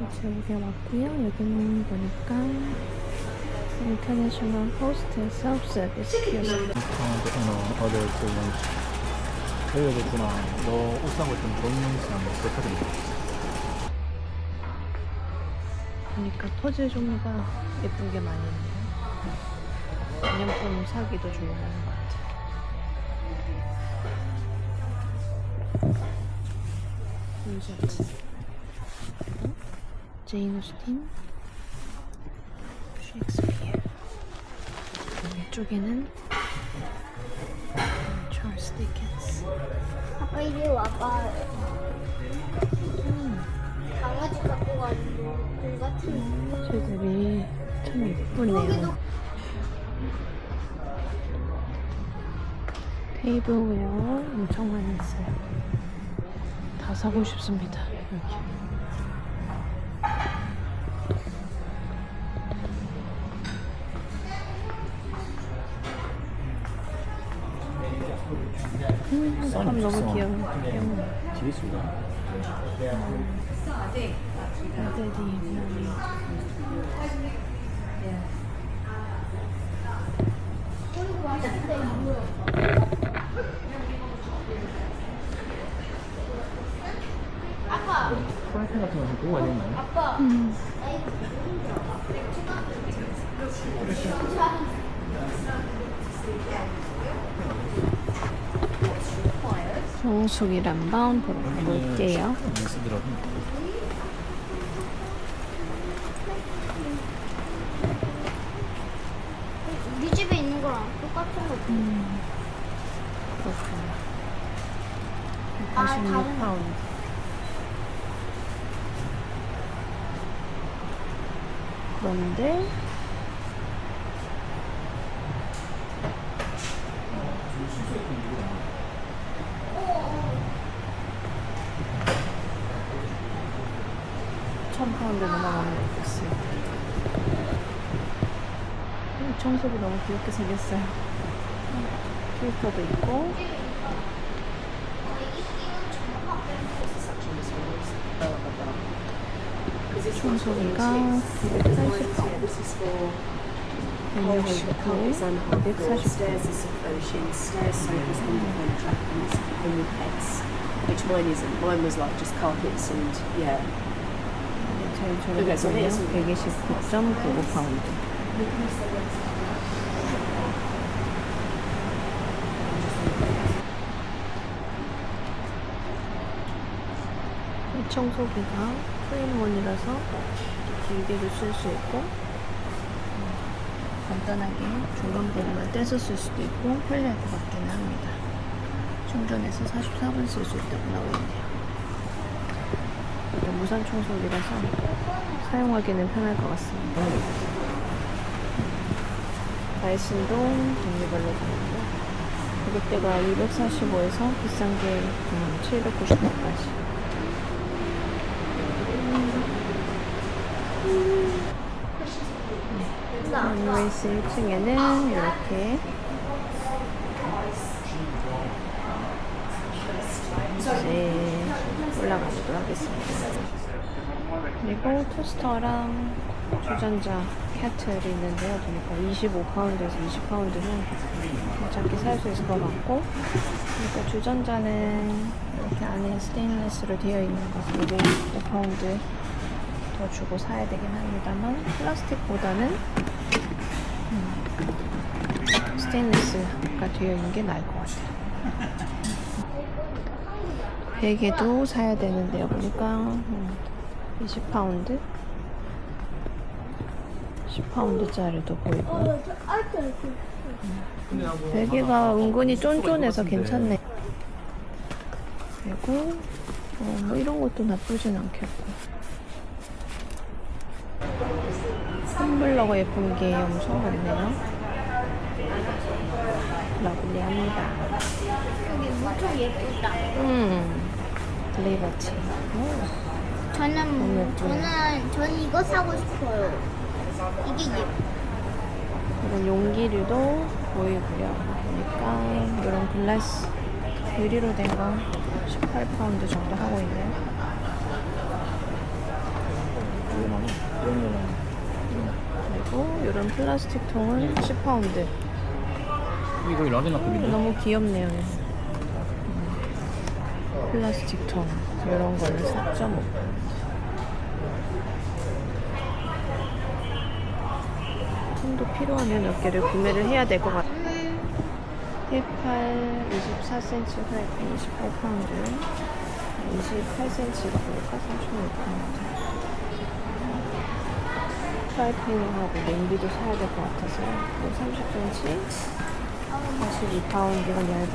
이렇게 왔고요. 여기는 보니까 you know, other to lunch. 여기가 됐구나. 너옷산 거좀 좋은 영상 부탁드립니다. 보니까 퍼즐 종류가 예쁜 게 많이 있네요. 기념품 사기도 좋은 것 같아요. 콘서트. 제인 오스틴, 셰익스피어. 이쪽에는 찰스 디켄스. 아빠 이리 와봐. 음, 강아지 갖고 가는 공 같은. 쟤들이 참 예쁘네요. 테이블웨어 엄청 많이 있어요. 다 사고 싶습니다. 여기. 음, 참 너무 귀여워. 아들이 많이. 프라이팬 같은 거좀 보고 가야 되나요? 음. 정수기 람바운 보러 가볼게요. 우리 집에 있는 거랑 똑같은 거. 음. 그렇구나. 아, 86파운드. 그런데 천 파운드 넘어가면 되겠어요. 이 청소기 너무 귀엽게 생겼어요. 필터도 있고. 청소기가 280파운드. 169, 140. Which mine isn't. Mine was like just carpets and yeah. 제일 저렴했거든요. 129.99파운드. 이 청소기가 프레임원이라서 길게도 쓸 수 있고 음, 간단하게 중간 부분만 떼서 쓸 수도 있고 편리할 것 같기는 합니다. 충전해서 44분 쓸 수 있다고 나와 있네요. 무선 청소기라서 사용하기는 편할 것 같습니다. 다이슨도 종류별로 다르고 가격대가 245에서 비싼 게 790원까지. 런웨이스 1층에는 이렇게 이제 올라가보도록 하겠습니다. 그리고 토스터랑 주전자 캐틀이 있는데요. 보니까 25파운드에서 20파운드는 괜찮게 살 수 있을 것 같고 그러니까 주전자는 이렇게 안에 스테인리스로 되어 있는 거 그리고 5파운드 더 주고 사야 되긴 합니다만 플라스틱보다는 음, 스테인리스가 되어 있는 게 나을 것 같아요. 베개도 사야 되는데요. 보니까 음, 20파운드? 10파운드짜리도 보이고 이렇게. 베개가 은근히 쫀쫀해서 괜찮네. 그리고 어, 뭐 이런 것도 나쁘진 않겠고 텀블러가 예쁜 게 엄청 많네요. 러블리합니다. 여기 무척 예쁘다. 음, 오. 저는. 저는 저는 이거 사고 싶어요. 이게 예뻐. 이런 용기류도 보이고요. 보니까 이런 글라스 유리로 된 거 18파운드 정도 하고 있네요. 5만 원. 이런 거는 그리고 이런 플라스틱 통은 10파운드. 이거 라디나급인데? 너무 귀엽네요. 음. 플라스틱 통 이런 거는 4.5. 통도 필요하면 몇 개를 구매를 해야 될 것 같아요. 힐팔 24cm 프라이팬 28파운드 28cm가 보니까 3,500파운드 프라이팬하고 냄비도 사야 될 것 같아서 또 30cm 42파운드 이건 얇은